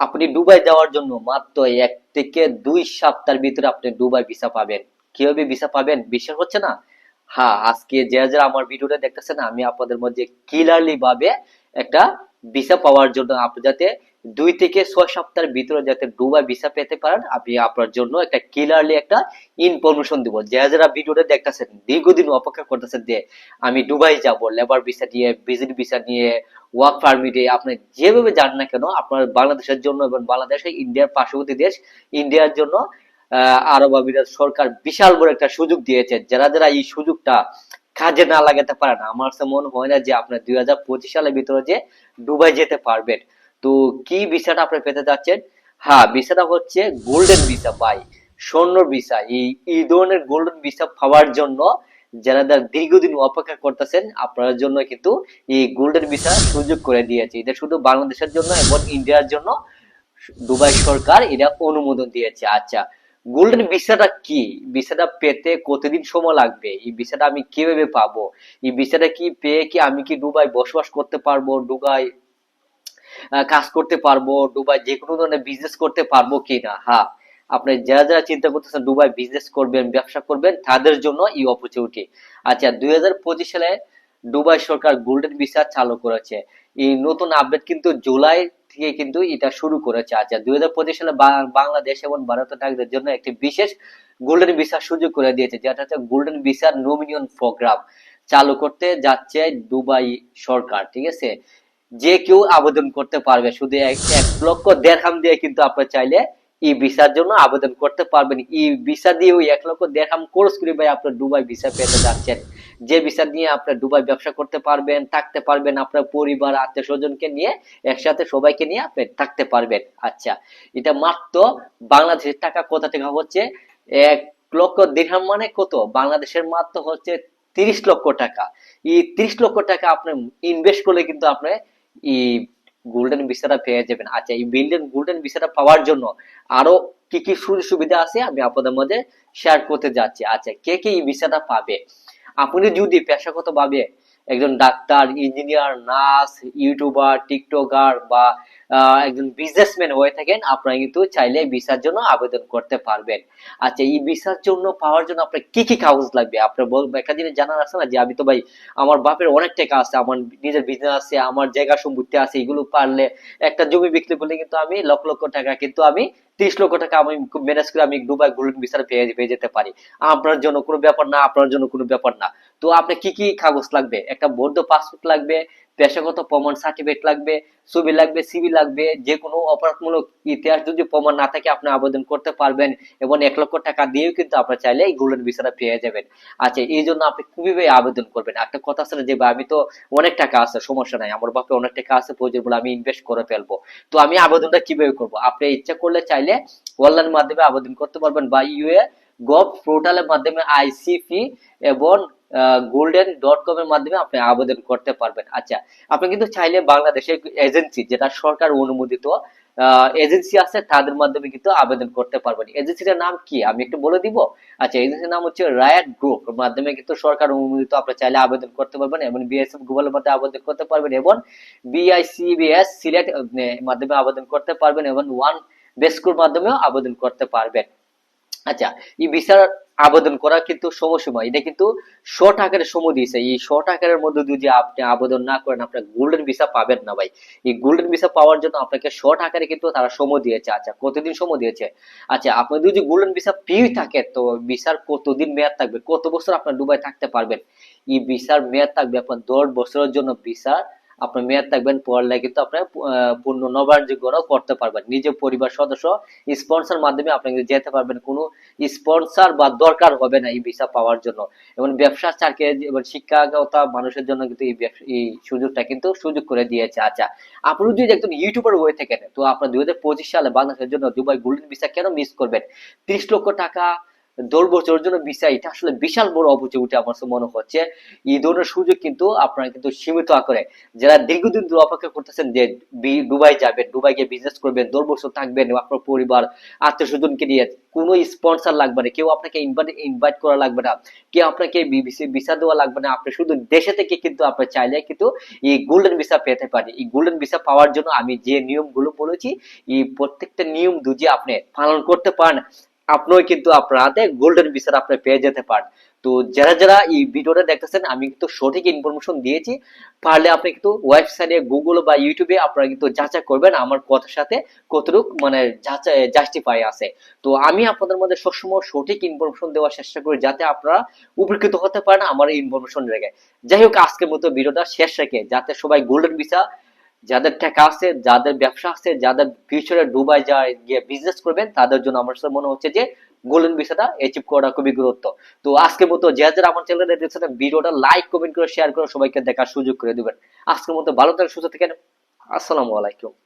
আপনি ডুবাই যাওয়ার জন্য মাত্র এক থেকে দুই সপ্তাহের ভিতরে আপনি ডুবাই ভিসা পাবেন। কীভাবে ভিসা পাবেন? বিশ্বাস হচ্ছে না? হ্যাঁ আজকে যে যারা আমার ভিডিওটা দেখতেছেন, আমি আপনাদের মধ্যে ক্লিয়ারলি ভাবে একটা ভিসা পাওয়ার জন্য আপনি যাতে দুই থেকে ছয় সপ্তাহের ভিতরে যাতে দুবাই ভিসা পেতে পারেন আমি আপনার জন্য একটা ক্লিয়ারলি একটা ইনফরমেশন দিব। যে যারা ভিডিওটা দেখতেছেন দীর্ঘদিন অপেক্ষা করতেছেন যে আমি দুবাই যাব লেবার ভিসা নিয়ে ভিজিট ভিসা নিয়ে ওয়ার্ক পারমিটে আপনি যেভাবে যান না কেন আপনার বাংলাদেশের জন্য এবং বাংলাদেশে ইন্ডিয়ার পার্শ্ববর্তী দেশ ইন্ডিয়ার জন্য আহ, আরব আমিরাত সরকার বিশাল বড় একটা সুযোগ দিয়েছে। যারা যারা এই সুযোগটা কাজে না লাগাতে পারেন আমার কাছে মনে হয় না যে আপনার দুই হাজার পঁচিশ সালের ভিতরে যে দুবাই যেতে পারবেন। তো কি ভিসাটা আপনি পেতে যাচ্ছেন হ্যাঁ ভিসাটা হচ্ছে গোল্ডেন ভিসা বাই স্বর্ণ ভিসা। এই এই ধরনের গোল্ডেন ভিসা পাওয়ার জন্য যারা দীর্ঘদিন অপেক্ষা করতেছেন, আপনার জন্য কিন্তু এই গোল্ডেন ভিসা সুযোগ করে দিয়েছে। এটা শুধু বাংলাদেশের জন্য এবং ইন্ডিয়ার জন্য দুবাই সরকার এটা অনুমোদন দিয়েছে। আচ্ছা গোল্ডেন ভিসাটা কি? ভিসাটা পেতে কতদিন সময় লাগবে? এই ভিসাটা আমি কীভাবে পাবো? এই ভিসাটা কি পেয়ে কি আমি কি দুবাই বসবাস করতে পারব? দুবাই কাজ করতে পারব? দুবাই যে কোনো ধরনের বিজনেস করতে পারব কিনা? হ্যাঁ। আপনি যারা যারা চিন্তা করতেছেন দুবাই বিজনেস করবেন, ব্যবসা করবেন, তাদের জন্য এই অপরচুনিটি আচ্ছা দুই হাজার পঁচিশ সালে দুবাই সরকার গোল্ডেন ভিসা চালু করেছে। এই নতুন আপডেট কিন্তু জুলাই থেকে কিন্তু এটা শুরু করেছে আচ্ছা দুই সালে বাংলাদেশ এবং ভারত নাগরিকদের জন্য একটি বিশেষ গোল্ডেন ভিসার সুযোগ করে দিয়েছে, যেটা হচ্ছে গোল্ডেন ভিসার নমিনিয়ন প্রোগ্রাম চালু করতে যাচ্ছে দুবাই সরকার, ঠিক আছে? যে কেউ আবেদন করতে পারবে, শুধু এক এক লক্ষ দেড়হাম দিয়ে কিন্তু আপনার চাইলে ই ভিসার জন্য আবেদন করতে পারবেন। ই ভিসা দিয়ে ওই এক লক্ষ দেড়হাম কোর্স করে ভাই আপনার দুবাই ভিসা পেতে যাচ্ছেন। যে ভিসা নিয়ে আপনার দুবাই ব্যবসা করতে পারবেন, থাকতে পারবেন আপনার পরিবার, আত্মীয় স্বজনকে নিয়ে, একসাথে সবাইকে নিয়ে আপনি থাকতে পারবেন। আচ্ছা এটা মাত্র বাংলাদেশের টাকা কোথা থেকে হচ্ছে? এক লক্ষ দেড়হাম মানে কত? বাংলাদেশের মাত্র হচ্ছে তিরিশ লক্ষ টাকা। এই তিরিশ লক্ষ টাকা আপনি ইনভেস্ট করলে কিন্তু আপনি এই গোল্ডেন ভিসাটা পেয়ে যাবেন। আচ্ছা এই বিল্ডেন গোল্ডেন ভিসাটা পাওয়ার জন্য আরও কি কি সুযোগ সুবিধা আছে? আমি আপনাদের মধ্যে শেয়ার করতে যাচ্ছি। আচ্ছা কে কে এই ভিসাটা পাবে? আপনি যদি পেশাগত ভাবে একজন doctor engineer nurse YouTuber TikToker বা একজন বিজনেসম্যান হয়ে থাকেন, আপনারা কিন্তু চাইলে ভিসার জন্য আবেদন করতে পারবেন। আচ্ছা এই ভিসার জন্য পাওয়ার জন্য আপনার কি কি কাগজ লাগবে? আপনার একটা জিনিস জানার আছে না যে, আমি তো ভাই, আমার বাপের অনেক টাকা আছে, আমার নিজের বিজনেস আছে, আমার জায়গা সম্পত্তি আছে, এগুলো পারলে একটা জমি বিক্রি করলে কিন্তু আমি লক্ষ লক্ষ টাকা, কিন্তু আমি তিরিশ লক্ষ টাকা আমি ম্যানেজ করে আমি দুবাই গোল্ডেন পেয়ে পেয়ে যেতে পারি। আপনার জন্য কোনো ব্যাপার না, আপনার জন্য কোনো ব্যাপার না। তো আপনি কি কি কাগজ লাগবে? একটা বৈধ পাসপোর্ট লাগবে, পেশাগত প্রমাণ সার্টিফিকেট লাগবে, ছবি লাগবে সিবি লাগবে যে কোনো অপরাধমূলক ইতিহাস যদি প্রমাণ না থাকে, আপনি আবেদন করতে পারবেন এবং এক লক্ষ টাকা দিয়েও কিন্তু আপনার চাইলে এই গোল্ডেন ভিসাটা পেয়ে যাবেন। আচ্ছা এই জন্য আপনি কীভাবে আবেদন করবেন। একটা কথা আছে যে আমি তো অনেক টাকা আছে, সমস্যা নাই। আমার বাপে অনেক টাকা আছে, প্রয়োজন বলে আমি ইনভেস্ট করে ফেলব। তো আমি আবেদনটা কীভাবে করব? আপনি ইচ্ছা করলে চাইলে অনলাইন মাধ্যমে আবেদন করতে পারবেন বা ইউএ গভ পোর্টালের মাধ্যমে আইসিপি এবং গোল্ডেন ডট কম এর মাধ্যমে আপনি আবেদন করতে পারবেন। আচ্ছা আপনি কিন্তু চাইলে বাংলাদেশের এজেন্সি, যেটা সরকার অনুমোদিত এজেন্সি আছে, তাদের মাধ্যমে কিন্তু আবেদন করতে পারবেন। এজেন্সিটার নাম কি? আমি একটু বলে দিব। আচ্ছা এজেন্সির নাম হচ্ছে রায়াত গ্রুপ মাধ্যমে কিন্তু সরকার অনুমোদিত, আপনি চাইলে আবেদন করতে পারবেন এবং বিএসএফ গুগলের মাধ্যমে আবেদন করতে পারবেন এবং বিআইসিবিএস সিলেট মাধ্যমে আবেদন করতে পারবেন এবং ওয়ান বেস্কুর মাধ্যমেও আবেদন করতে পারবেন। আচ্ছা এই ভিসার আবেদন করা কিন্তু সময়সীমা এটা কিন্তু শর্ট আকারে সময় দিয়েছে। এই শর্ট আকারের মধ্যে যদি আপনি আবেদন না করেন, আপনার গোল্ডেন ভিসা পাবেন না ভাই। এই গোল্ডেন ভিসা পাওয়ার জন্য আপনাকে শর্ট আকারে কিন্তু তারা সময় দিয়েছে। আচ্ছা কতদিন সময় দিয়েছে? আচ্ছা আপনি যদি গোল্ডেন ভিসা পেয়ে থাকে, তো ভিসার কতদিন মেয়াদ থাকবে? কত বছর আপনার দুবাই থাকতে পারবেন? এই ভিসার মেয়াদ থাকবে আপনার দশ বছরের জন্য ভিসা আপনার মেয়াদ থাকবেন পড়লে কিন্তু আপনার পূর্ণ নবায়নযোগ্যও করতে পারবেন। নিজের পরিবার সদস্য স্পন্সর মাধ্যমে আপনি যেতে পারবেন। কোনো স্পন্সর বা দরকার হবে না এই ভিসা পাওয়ার জন্য। এবং ব্যবসা চারকে এবং শিক্ষাগত মানুষের জন্য কিন্তু এই এই সুযোগটা কিন্তু সুযোগ করে দিয়েছে। আচ্ছা আপনি যদি একজন ইউটিউবার হয়ে থাকেন, তো আপনার দুই হাজার পঁচিশ সালে বাংলাদেশের জন্য দুবাই গোল্ডেন ভিসা কেন মিস করবেন? ত্রিশ লক্ষ টাকা দশ বছরের জন্য ভিসা এটা আসলে বিশাল বড় অপরচুনিটি আমার কাছে মনে হচ্ছে। এই ধরনের সুযোগ কিন্তু আপনারা কিন্তু সীমিত আকারে যারা দীর্ঘদিন ধরে অপেক্ষা করতেছেন যে দুবাই যাবেন দুবাই গিয়ে বিজনেস করবেন দশ বছর থাকবেন, আপনার পরিবার আত্মীয় স্বজনকে নিয়ে কোনো স্পন্সর লাগবে না, কেউ আপনাকে ইনভাইট করা লাগবে না, কেউ আপনাকে ভিসা দেওয়া লাগবে না, আপনি শুধু দেশে থেকে কিন্তু আপনি চাইলে কিন্তু এই গোল্ডেন ভিসা পেতে পারি এই গোল্ডেন ভিসা পাওয়ার জন্য আমি যে নিয়মগুলো বলেছি, এই প্রত্যেকটা নিয়ম যদি আপনি পালন করতে পারেন আপনিও কিন্তু আপনার হাতে গোল্ডেন ভিসা আপনি পেয়ে যেতে পারেন। তো যারা যারা এই ভিডিওটা দেখতেছেন, আমি কিন্তু সঠিক ইনফরমেশন দিয়েছি। পারলে আপনি কিন্তু ওয়েবসাইটে গুগল বা ইউটিউবে আপনারা কিন্তু যাচাই করবেন আমার কথার সাথে কতটুকু মানে যাচাই জাস্টিফাই আছে। তো আমি আপনাদের মধ্যে সবসময় সঠিক ইনফরমেশন দেওয়ার চেষ্টা করি যাতে আপনারা উপকৃত হতে পারেন আমার ইনফরমেশন রেখে। যাই হোক, আজকের মতো ভিডিওটা শেষ রেখে, যাতে সবাই গোল্ডেন ভিসা যাদের টাকা আছে, যাদের ব্যবসা আছে, যাদের ফিউচারে ডুবাই যায়, গিয়ে বিজনেস করবেন, তাদের জন্য আমার সাথে মনে হচ্ছে যে গোল্ডেন ভিসাটা অ্যাচিভ করা খুবই গুরুত্ব। তো আজকের মতো যে যারা আমার চ্যানেলে দেখছেন, ভিডিওটা লাইক কমেন্ট করে শেয়ার করে সবাইকে দেখার সুযোগ করে দেবেন। আজকের মতো ভালো থাকেন, সুস্থ থাকেন। আসসালামু আলাইকুম।